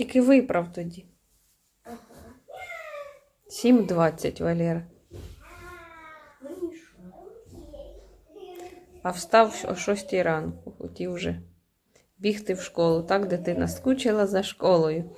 Тільки виправ тоді. 7.20, Валера. А встав о 6 ранку, хотів вже бігти в школу. Так дитина скучила за школою.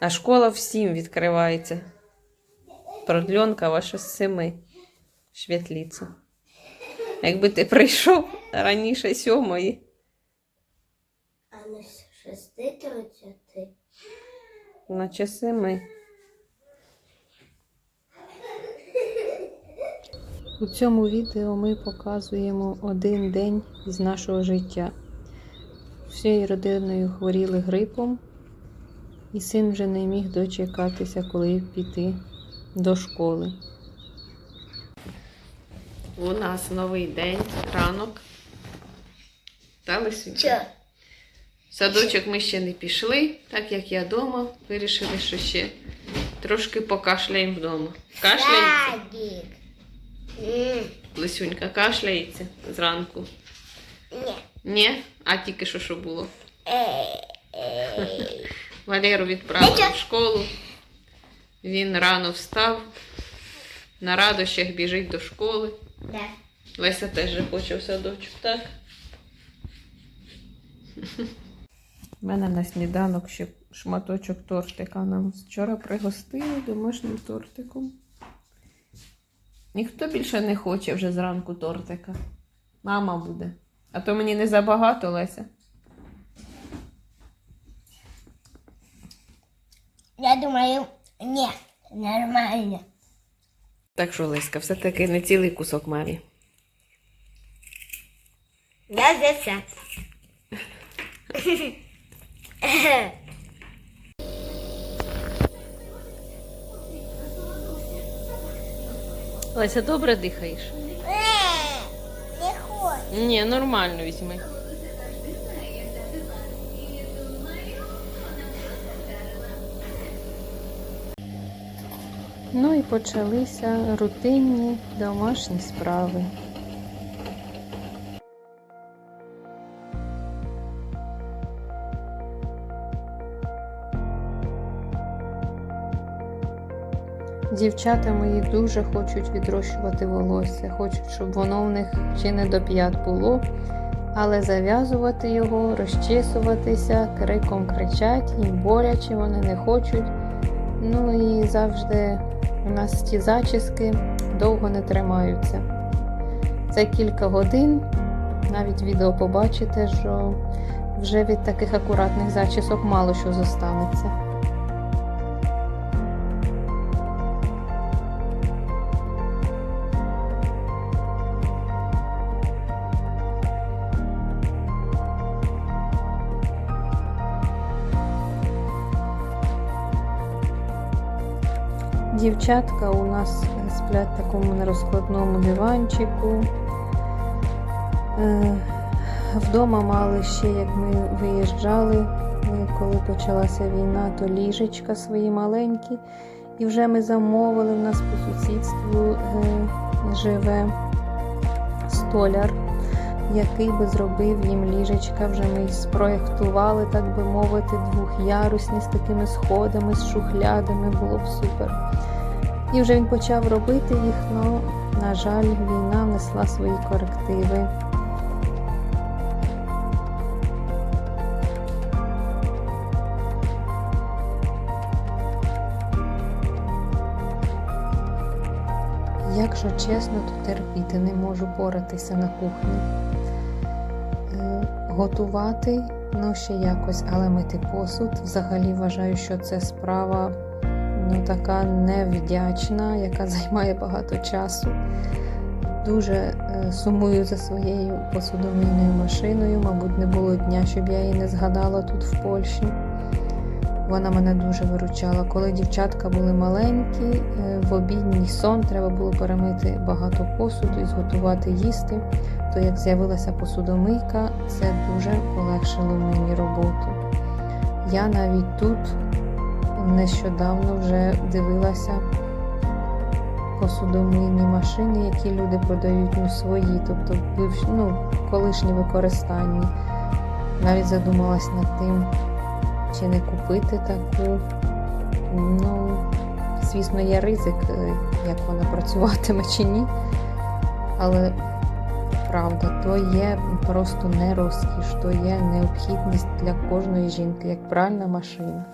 А школа в 7 відкривається. Продльонка ваша з 7. Світліця. Якби ти прийшов раніше сьомої. З шести тридцяти. Наче семи. У цьому відео ми показуємо один день із нашого життя. Всією родиною хворіли грипом, і син вже не міг дочекатися, коли піти до школи. У нас новий день, ранок. Та Лисюнька? Садочок ми ще не пішли, так як я вдома, вирішили, що ще трошки покашляємо вдома. Кашляється? Лисюнька кашляється зранку. Ні. Ні? А тільки що що було? Валеру відправили в школу. Він рано встав, на радощах біжить до школи. Да. Леся теж хоче в садочок, так? У мене на сніданок ще шматочок тортика нам вчора пригостили домашнім тортиком. Ніхто більше не хоче вже зранку тортика. Мама буде. А то мені не забагато, Леся. Я думаю, ні, нормально. Так що, Леська, все-таки не цілий кусок мамі. Я за це. Леся, добре дихаєш? Не хочу. Ні, нормально візьми. Ну і почалися рутинні домашні справи. Дівчата мої дуже хочуть відрощувати волосся, хочуть, щоб воно в них чи не до п'ят було, але зав'язувати його, розчісуватися, криком кричать, їм боляче, вони не хочуть. Ну і завжди у нас ті зачіски довго не тримаються. За кілька годин навіть відео побачите, що вже від таких акуратних зачісок мало що зостанеться. Дівчатка у нас сплять в такому нерозкладному диванчику. Е, Вдома мали ще, як ми виїжджали, коли почалася війна, то ліжечка свої маленькі. І вже ми замовили, в нас по сусідству е, живе столяр, який би зробив їм ліжечка. Вже ми спроєктували, так би мовити, двохярусні з такими сходами, з шухлядами, було б супер. І вже він почав робити їх, але, на жаль, війна внесла свої корективи. Якщо чесно, то терпіти не можу поратися на кухні. Е, Готувати, ну ще якось, але мити посуд. Взагалі вважаю, що це справа ну, така невдячна, яка займає багато часу. Дуже е, сумую за своєю посудомийною машиною. Мабуть, не було дня, щоб я її не згадала тут в Польщі. Вона мене дуже виручала. Коли дівчатка були маленькі, е, в обідній сон треба було перемити багато посуду і зготувати їсти. То як з'явилася посудомийка, це дуже полегшило мені роботу. Я навіть тут нещодавно вже дивилася посудомийні машини, які люди продають ну, свої, тобто ну, колишні використання. Навіть задумалась над тим, чи не купити таку. Ну, звісно, є ризик, е, як вона працюватиме чи ні. Але правда, то є просто не розкіш, то є необхідність для кожної жінки, як пральна машина.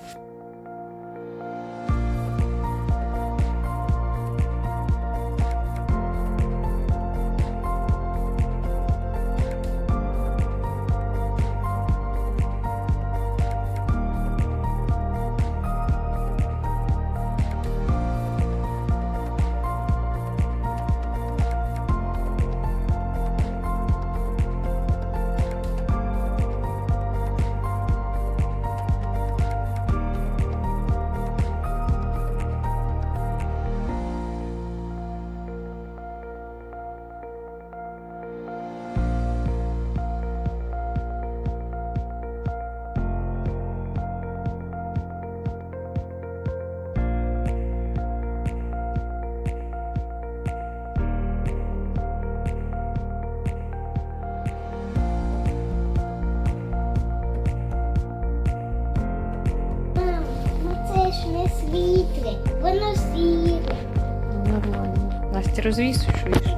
Настя, розвісуєш?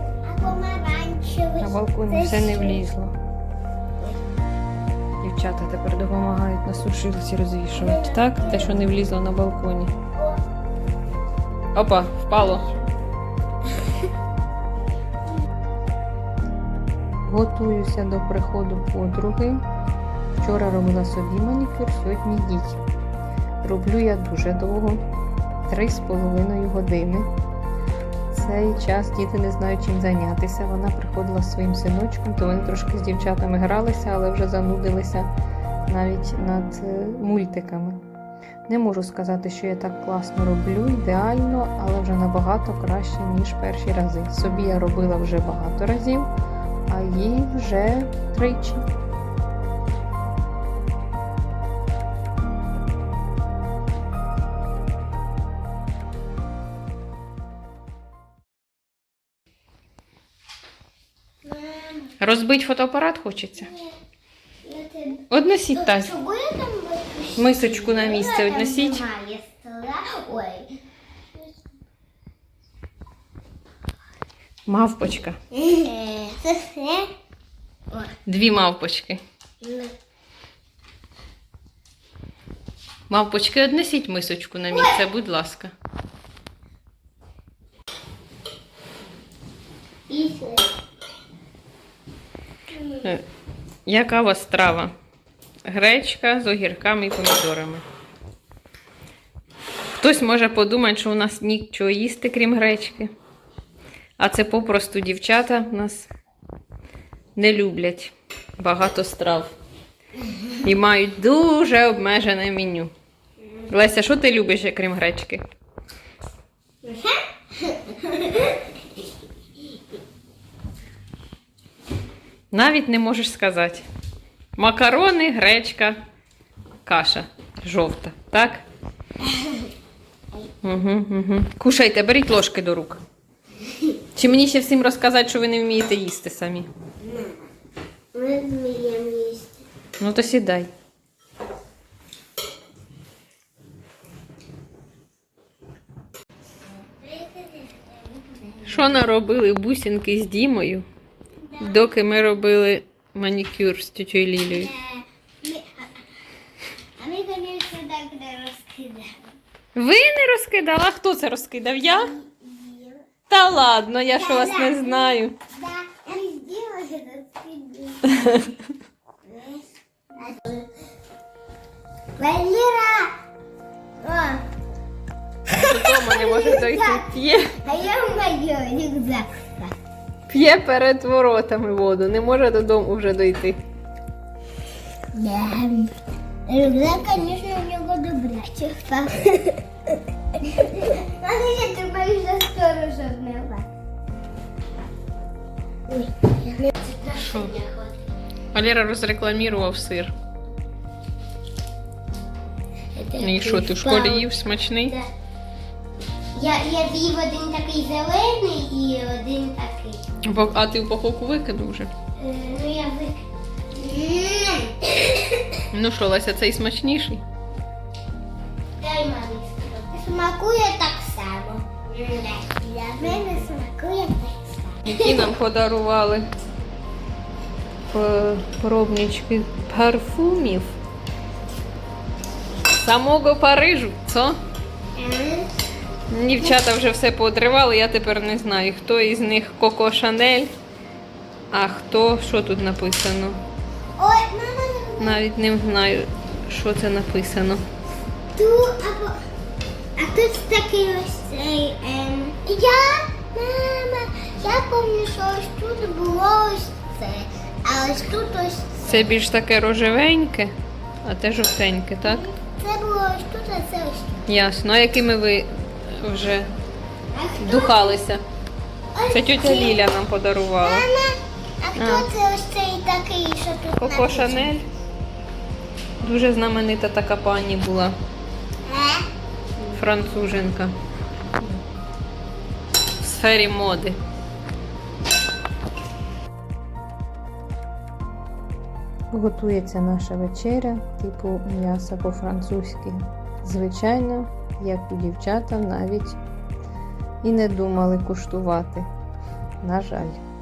На балконі все не влізло. Дівчата тепер допомагають на сушилці розвішувати. Так? Те, що не влізло на балконі. Опа, впало. Готуюся до приходу подруги. Вчора робила собі манікюр, сьогодні їй. Роблю я дуже довго, три з половиною години. Цей час діти не знають чим зайнятися. Вона приходила зі своїм синочком, то вони трошки з дівчатами гралися, але вже занудилися навіть над е, мультиками. Не можу сказати, що я так класно роблю, ідеально, але вже набагато краще, ніж перші рази. Собі я робила вже багато разів, а їй вже тричі. Розбить фотоапарат хочеться. Односіть. Чого я там? Мисочку на місце односіть. Мавпочка. Е, Дві мавпочки. ну. Мавпочки, однесіть мисочку на місце, будь ласка. І Яка у вас страва? Гречка з огірками і помідорами. Хтось може подумати, що у нас нічого їсти, крім гречки. А це попросту дівчата нас не люблять багато страв. І мають дуже обмежене меню. Леся, що ти любиш, крім гречки? Навіть не можеш сказати. Макарони, гречка, каша жовта, так? Угу, угу. Кушайте, беріть ложки до рук. Чи мені ще всім розказати, що ви не вмієте їсти самі? Ми вміємо їсти. Ну то сідай. Що наробили бусинки з Дімою, доки ми робили манікюр з тетєю Лілією? Ми- А ми, звісно, так не розкидаємо. Ви не розкидали? А хто це розкидав? Я? Та ладно, я ж вас не знаю. Валера! Додому не може дойти. А я в моё рюкзак. П'є перед воротами воду, не може додому вже дойти. Да. Рюкзак, конечно, у него добрячий. Але я. Ой, я не Що? Валера розрекламував сир. І що, ти в школі їв смачний? Да. Я, я з'їв один такий зелений і один такий. А ти упаковку викинув вже? Ну я викину. Ну що, Леся, цей смачніший? Дай мамі. Смакує так само. Для мене смакує так само. Які нам подарували е, пробнички парфумів. Самого Парижу, це? Дівчата вже все поодривали, я тепер не знаю, хто із них Коко Шанель, а хто, що тут написано. Навіть не знаю, що це написано. ту або. А тут такий ось цей. Ем... Я, мама, я пам'ятаю, що ось тут було ось це. А ось тут ось це. Це більш таке рожевеньке, а те жовтеньке, так? Це було ось тут, а це ось тут. Ясно. А якими ви вже А хто духалися? Це тетя? Ліля нам подарувала. Мама, а хто А. це ось цей такий, що тут Коко написано? Шанель. Дуже знаменита така пані була, Е? француженка. В сфері моди. Готується наша вечеря, типу м'ясо по-французьки. Звичайно, як у дівчата навіть і не думали куштувати. На жаль.